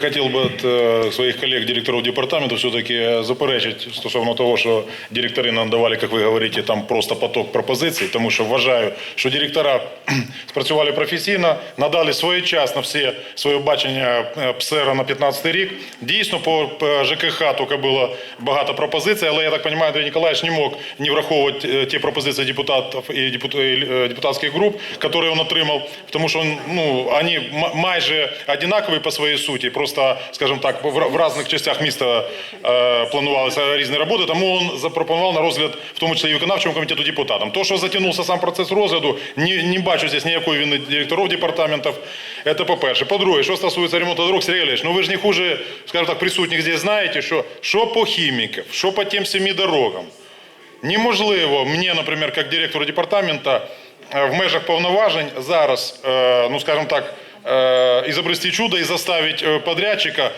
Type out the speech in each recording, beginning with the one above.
Хотел бы от э, своих коллег, директоров департамента, все-таки заперечити стосовно того, що директори нам давали, як ви говорите, там просто поток пропозицій, тому що вважаю, що директора спрацювали професійно, надали своєчасно всі своє бачення ПСЕРа на 15 рік. Дійсно, по ЖКХ тільки було багато пропозицій, але я так розумію, Андрій Ніколаєвич не мог не враховувати е, ті пропозиції депутатів і депутат- депутатських груп, які він отримав, тому що ну, вони майже однакові по своїй суті, просто, скажімо так, в, в різних частях міста е, планувалися різні роботи, тому він запропонував на розгляд, в тому числі і виконавчому комітету депутатам. То, що затягнувся сам процес розгляду, не, не бачу здесь ніякої вини директорів департаментів. Це по-перше. По-друге, що стосується ремонту дорог, Сергій Олегович, ну ви ж не хуже, скажімо так, присутніх здесь знаєте, що, що по хімікам, що по тим семи дорогам. Неможливо мені, наприклад, як директору департамента е, в межах повноважень зараз, е, ну скажімо так, Е, ізобрести чудо і заставить е, подрядчика е,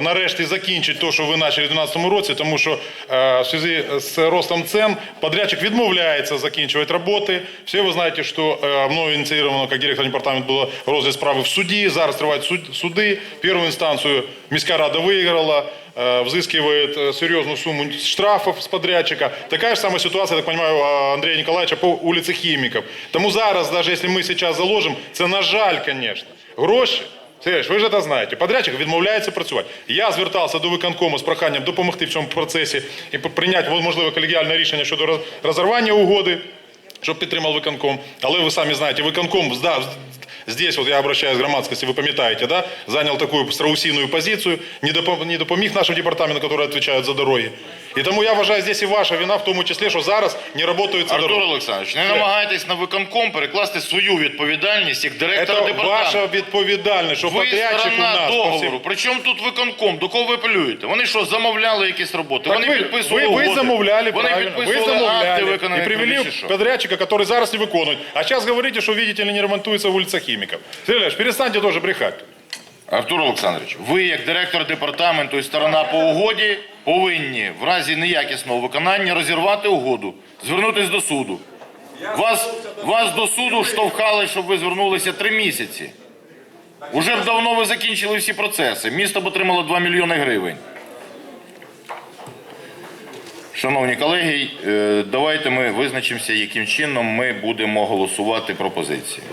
нарешті закінчити те, що ви почали в 2012 році, тому що е, в зв'язку з ростом цен подрядчик відмовляється закінчувати роботи. Всі ви знаєте, що е, мною ініційовано, як директор департаменту, було розгляд справи в суді. Зараз тривають суд- суди. Першу інстанцію міська рада виграла. э, взыскивает э, серьезную сумму штрафов с подрядчика. Такая же самая ситуация, я так понимаю, у Андрея Николаевича по улице Химиков. Тому зараз, даже если мы сейчас заложим, це на жаль, конечно. Гроші, Сергій, ви ж це знаєте, подрядчик відмовляється працювати. Я звертався до виконкому з проханням допомогти в цьому процесі і прийняти, можливо, колегіальне рішення щодо роз- розірвання угоди, щоб підтримав виконком. Але ви самі знаєте, виконком здав, Здесь вот я обращаюсь к громадскости, вы памятаете, да, занял такую страусиную позицию, не, допом- не допоміг нашим департаменту, который отвечает за дороги. І тому я вважаю, здесь і ваша вина в тому числі, що зараз не працюють ці Артур дороги. Олександрович, не намагайтесь на виконком перекласти свою відповідальність як директора Це департаменту. ваша відповідальність, що Ви подрядчик у сторона нас по договору. Причому тут виконком? До кого ви апелюєте? Вони що, замовляли якісь роботи? Так Вони ви, підписували ви, ви угоди? замовляли, Вони правильно, ви підписували акти замовляли і привели робіт, чи що? подрядчика, который зараз не виконує. А зараз говорите, що, видите ли, не ремонтується вулиця Хіміків. Сергій перестаньте теж брехати. Артур Олександрович, ви як директор департаменту і сторона по угоді повинні в разі неякісного виконання розірвати угоду, звернутися до суду. Вас, вас до суду штовхали, щоб ви звернулися три місяці. Уже б давно ви закінчили всі процеси. Місто б отримало 2 мільйони гривень. Шановні колеги, е, давайте ми визначимося, яким чином ми будемо голосувати пропозиції.